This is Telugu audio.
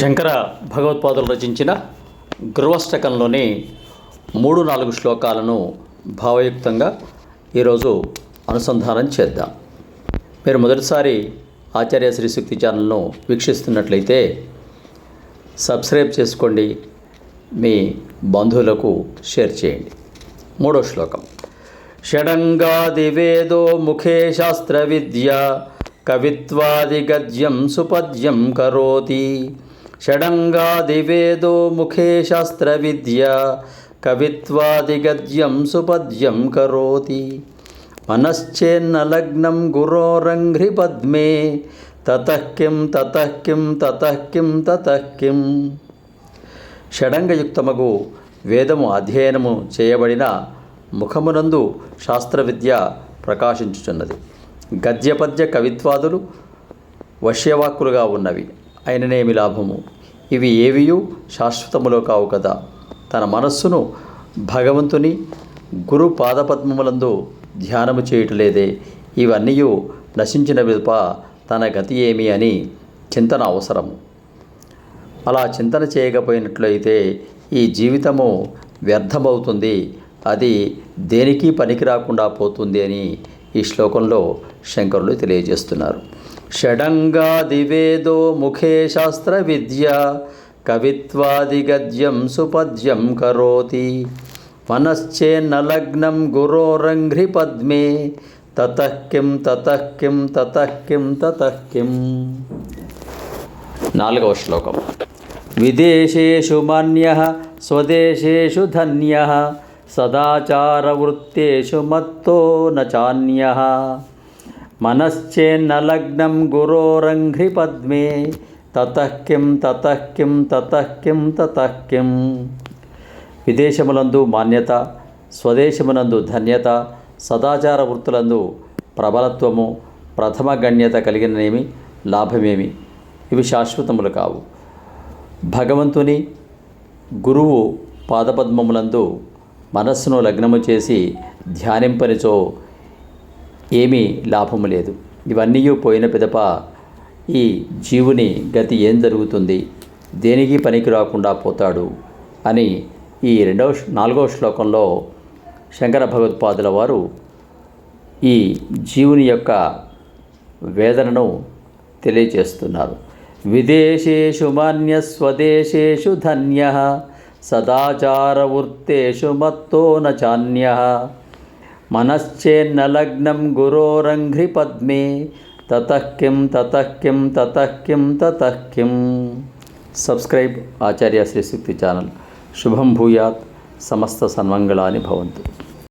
శంకర భగవత్పాదులు రచించిన గృహష్టకంలోని మూడు నాలుగు శ్లోకాలను భావయుక్తంగా ఈరోజు అనుసంధానం చేద్దాం. మీరు మొదటిసారి ఆచార్య శ్రీశక్తి ఛానల్ను వీక్షిస్తున్నట్లయితే సబ్స్క్రైబ్ చేసుకోండి మీ బంధువులకు షేర్ చేయండి. మూడో శ్లోకం. షడంగాదివేదో ముఖే శాస్త్ర విద్య కవిత్వాది గద్యం సుపద్యం కరోతి షడంగాదివేదో ముఖే శాస్త్ర విద్య కవిత్వాది గద్యం సుపద్యం కరోతి మనశ్చేన్న లగ్నం గురోరంఘ్రి పద్మే తతః కిం తతః కిం తతః కిం తతః కిం షడంగయుక్తమగు వేదము అధ్యయనము చేయబడిన ముఖమునందు శాస్త్ర విద్య ప్రకాశించుచున్నది। గద్యపద్య కవిత్వాదులు వశ్యవాక్కులుగా ఉన్నవి అయిననేమి లాభము? ఇవి ఏవియూ శాశ్వతములో కావు కదా. తన మనస్సును భగవంతుని గురు పాదపద్మములందు ధ్యానము చేయుటలేదే. ఇవన్నీ నశించిన విప తన గతి ఏమి అని చింతన అవసరము. అలా చింతన చేయకపోయినట్లయితే ఈ జీవితము వ్యర్థమవుతుంది. అది దేనికి పనికి రాకుండా పోతుంది అని ఈ శ్లోకంలో శంకరులు తెలియజేస్తున్నారు. షడంగాదివేదో ముఖే శాస్త్ర విద్య కవిత్వాది గద్యం సుపద్యం కరోతి మనశ్చేన్న లగ్నం గురోరంఘ్రి పద్మే తతః కిం తతః కిం. నాలుగవ శ్లోకం. విదేశేషు మాన్య స్వదేశేషు ధన్య సదాచారవృత్తేషు మత్తో న మనశ్చేన్న మనశ్చేన్నలగ్నం గురోరంఘ్రి పద్మే తతః కిం తతః కిం తతః కిం తతః కిం. విదేశములందు మాన్యత స్వదేశమునందు ధన్యత సదాచార వృత్తులందు ప్రబలత్వము ప్రథమ గణ్యత కలిగిననేమి లాభమేమి? ఇవి శాశ్వతములు కావు. భగవంతుని గురువు పాదపద్మములందు మనస్సును లగ్నము చేసి ధ్యానింపనిచో ఏమీ లాభము లేదు. ఇవన్నీ పోయిన పిదప ఈ జీవుని గతి ఏం జరుగుతుంది? దేనికి పనికి రాకుండా పోతాడు? అని ఈ రెండవ నాలుగవ శ్లోకంలో శంకర భగవత్పాదుల వారు ఈ జీవుని యొక్క వేదనను తెలియచేస్తున్నారు విదేశేషు మాన్య స్వదేశేషు ధన్య. సదాచారవృత్తేషు మత్తో న చాన్య. మనశ్చేన్న లగ్నం గురోరంఘ్రి పద్మే తతః కిం తతః కిం తతః కిం తతః కిం. Subscribe Acharya Shri Shakti channel. శుభం భూయాత్. సమస్త సన్మంగళాని భవంతు.